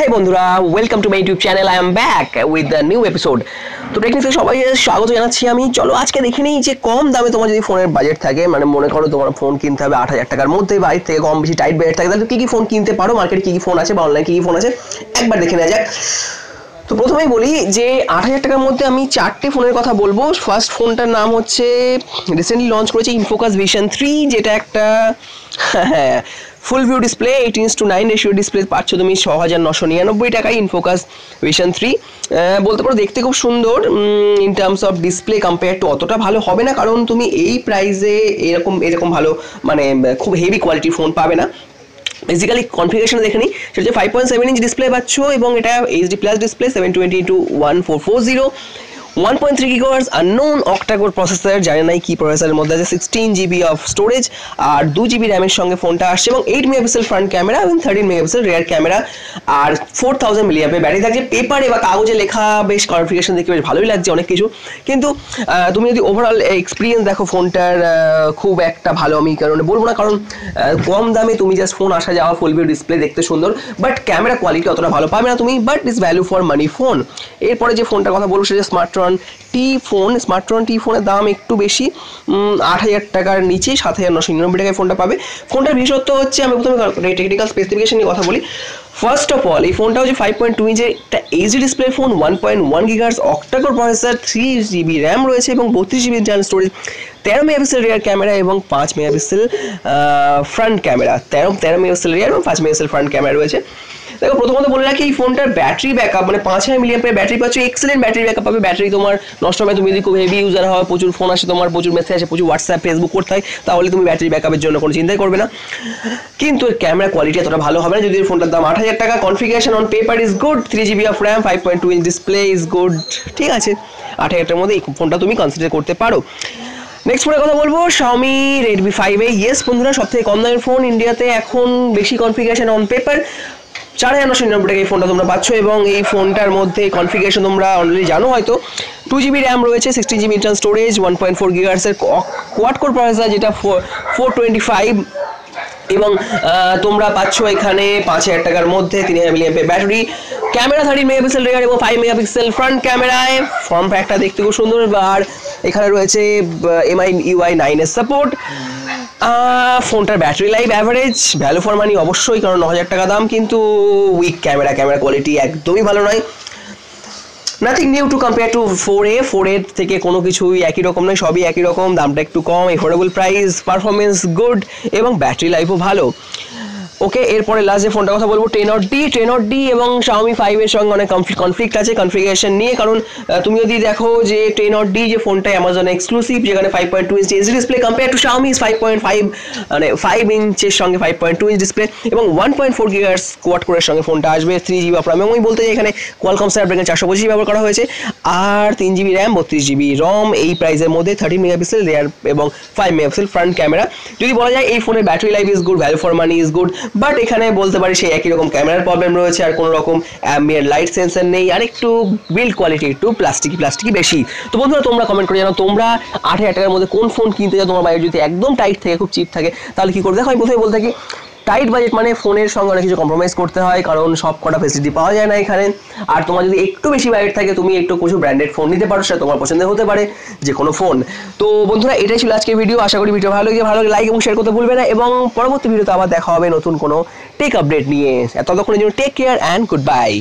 হে বন্ধুরা welcome to my YouTube channel I am back with the new episode তো technical সবাই স্বাগত জানাচ্ছি আমি। চলো আজকে দেখে নিই যে কম দামে তোমার যদি ফোনের বাজেট থাকে মানে মনে করো তোমার ফোন কিনতে হবে আট হাজার টাকার মধ্যে বাড়ির থেকে কম বেশি টাইট বাজেট থাকে, তাহলে কী কী ফোন কিনতে পারো? মার্কেটে কী কী ফোন আছে বা অনলাইনে কী কী ফোন আছে? একবার দেখে নেওয়া যাক। তো প্রথমেই বলি যে আট হাজার টাকার মধ্যে আমি চারটে ফোনের কথা বলব। ফার্স্ট ফোনটার নাম হচ্ছে রিসেন্টলি লঞ্চ করেছে ইনফোকাস ভিশন থ্রি যেটা একটা হ্যাঁ full view display eighteen to nine ratio display পাচ্ছ তুমি ছ হাজার নশো নিরানব্বই টাকায় ইনফোকাস ভিশন থ্রি বলতে পারো দেখতে খুব সুন্দর in terms of display compare to অতটা ভালো হবে না, কারণ তুমি এই প্রাইসে এরকম এরকম ভালো মানে খুব হেভি কোয়ালিটির ফোন পাবে না। বেসিক্যালি কনফিগারেশন দেখে নিই। সেটা হচ্ছে five point seven inch display পাচ্ছ এবং এটা HD plus display seven twenty two one four four zero one point three gigahertz unknown octacore processor জানে নাই কি প্রসেসরের মধ্যে আছে সিক্সটিন জিবি অফ স্টোরেজ আর দু জিবি র্যামের সঙ্গে ফোনটা আসছে এবং এইট মেগাপিক্সেল ফ্রন্ট ক্যামেরা এবং থার্টিন মেগাপিক্সেল রেয়ার ক্যামেরা আর ফোর থাউজেন্ড মিলিয়াপে ব্যাটারি থাকছে। পেপারে বা কাগজে লেখা বেশ কনফিগারেশন দেখে বেশ ভালোই লাগছে অনেক কিছু। কিন্তু তুমি যদি ওভারঅল এক্সপিরিয়েন্স দেখো ফোনটার খুব একটা ভালো আমি কারণে বলব না। কারণ কম দামে তুমি জাস্ট ফোন আসা যাওয়া ফুল ভিউ ডিসপ্লে দেখতে সুন্দর বাট ক্যামেরা কোয়ালিটি অতটা ভালো পাবে না তুমি but is value for money phone এরপরে যে ফোনটার কথা বলব সেটা smart Smartron T phone smartphone T ফোনের দাম একটু বেশি আট হাজার টাকার নিচে সাত হাজার নশো নিরানব্বই টাকায় ফোনটা পাবে। ফোনটার বিশেষত্ব হচ্ছে, আমি প্রথমে টেকনিক্যাল স্পেসিফিকেশন নিয়ে কথা বলি। ফার্স্ট অফ অল এই ফোনটা হচ্ছে ফাইভ পয়েন্ট টু ইঞ্চের একটা HD display phone one point one gigahertz octacore processor three GB RAM রয়েছে এবং বত্রিশ জিবি র্যাম স্টোরেজ তেরো মেগাপিক্সেল রিয়ার ক্যামেরা এবং পাঁচ মেগাপিক্সেল ফ্রন্ট ক্যামেরা তেরো তেরো মেগাপিক্সেল রিয়ার এবং পাঁচ মেগাপিক্সেল ফ্রন্ট ক্যামেরা রয়েছে। দেখো, প্রথমত বলে রাখি, এই ফোনটার ব্যাটারি ব্যাকআপ মানে পাঁচ হাজার মিলিয়াম ব্যাটারি পাচ্ছ এক্সেলেন্ট ব্যাটারি ব্যাকআপ পাবে। ব্যাটারি তোমার নষ্ট হবে তুমি যদি খুব হেভি ইউজার হয় প্রচুর ফোন আসে তোমার, প্রচুর মেসেজ আসে, প্রচুর হোয়াটসঅ্যাপ ফেসবুক করতে হয়, তাহলে তুমি ব্যাটারি ব্যাকআপের জন্য কোনো চিন্তাই করবে না। কিন্তু ক্যামেরা কোয়ালিটি এতটা ভালো হবে না, যদি ফোনটার দাম আট হাজার টাকা configuration on paper is good three GB of RAM five point two inch display is good ঠিক আছে? আট হাজার টাকার মধ্যে এই ফোনটা তুমি কনসিডার করতে পারো। নেক্সট ফোনের কথা বলব Xiaomi Redmi five A yes বন্ধুরা সব থেকে কম দামের ফোন ইন্ডিয়াতে এখন বেশি কনফিগারেশন অন পেপার চার হাজার নশো নিরানব্বই টাকা এই ফোনটা তোমরা পাচ্ছ এবং এই ফোনটার মধ্যে কনফিগারেশন তোমরা অলরেডি জানো হয়তো। টু জিবি র্যাম রয়েছে sixty GB internal storage one point four গিগার্সের quad core processor যেটা ফোর ফোর টোয়েন্টি ফাইভ এবং তোমরা পাচ্ছ এখানে পাঁচ হাজার টাকার মধ্যে তিন হাজার milliamp battery camera thirty megapixel rear এবং ফাইভ মেগাপিক্সেল ফ্রন্ট ক্যামেরায় ফর্ম ফ্যাক্টটা দেখতে খুব সুন্দর, আর এখানে রয়েছে এমআই ইউআই নাইনের সাপোর্ট ফোনটার battery life average value for money অবশ্যই, কারণ ন হাজার টাকা দাম, কিন্তু উইক ক্যামেরা ক্যামেরা কোয়ালিটি একদমই ভালো নয়। Nothing new to compare to four A four এর থেকে কোনো কিছুই একই রকম নয়, সবই একই রকম, দামটা একটু কম এফোর্ডেবল প্রাইস পারফরমেন্স গুড এবং ব্যাটারি লাইফও ভালো। ওকে, এরপরে লাস্ট যে ফোনটার কথা বলব ten or D ten or D এবং শাওমি ফাইভের সঙ্গে অনেক কনফ্লিক্ট আছে কনফিগারেশন নিয়ে। কারণ তুমি যদি দেখো যে টেন অট ডি যে ফোনটা অ্যামাজন এক্সক্লুসিভ যেখানে five point two inch display compare to Xiaomi five point five মানে ফাইভ ইঞ্চের সঙ্গে five point two inch display এবং one point four gigahertz quad কোরের সঙ্গে ফোনটা আসবে থ্রি জিবি অফ র্যাম এবং আমি বলতে চাই এখানে কোয়ালকম স্ন্যাপড্রাগন চারশো পঁচিশ ব্যবহার করা হয়েছে আর তিন জিবি র্যাম বত্রিশ জিবি রম এই প্রাইসের মধ্যে থার্টি মেগাপিক্সেল রেয়ার এবং five mega megapixel front camera যদি বলা যায় এই ফোনের battery life is good value for money is good but এখানে বলতে পারি সেই একই রকম ক্যামেরার প্রবলেম রয়েছে আর কোনো রকম লাইট সেন্সার নেই, আর একটু বিল্ড কোয়ালিটি একটু প্লাস্টিকি প্লাস্টিকি বেশি। তো বন্ধুরা, তোমরা কমেন্ট করে জানো তোমরা আট হাজার টাকার মধ্যে কোন ফোন কিনতে যাও তোমার বাইরে যদি একদম টাইট থাকে, খুব চিপ থাকে, তাহলে কী করবে? দেখো, আমি প্রথমে বলতে থাকি টাইট বাজেট মানে ফোনের সঙ্গে অনেক কিছু কম্প্রোমাইজ করতে হয়, কারণ সব কটা ফেসিলিটি পাওয়া যায় না এখানে। আর তোমার যদি একটু বেশি বাজেট থাকে, তুমি একটু কিছু ব্র্যান্ডেড ফোন নিতে পারো, সেটা তোমার পছন্দ হতে পারে যে কোনো ফোন তো বন্ধুরা, এটাই ছিল আজকে ভিডিও আশা করি ভিডিও ভালো লাগে ভালো লাগে লাইক এবং শেয়ার করতে ভুলবে না। এবং পরবর্তী ভিডিওতে আবার দেখা হবে নতুন কোনো টেক আপডেট নিয়ে। ততক্ষণের জন্য take care and good bye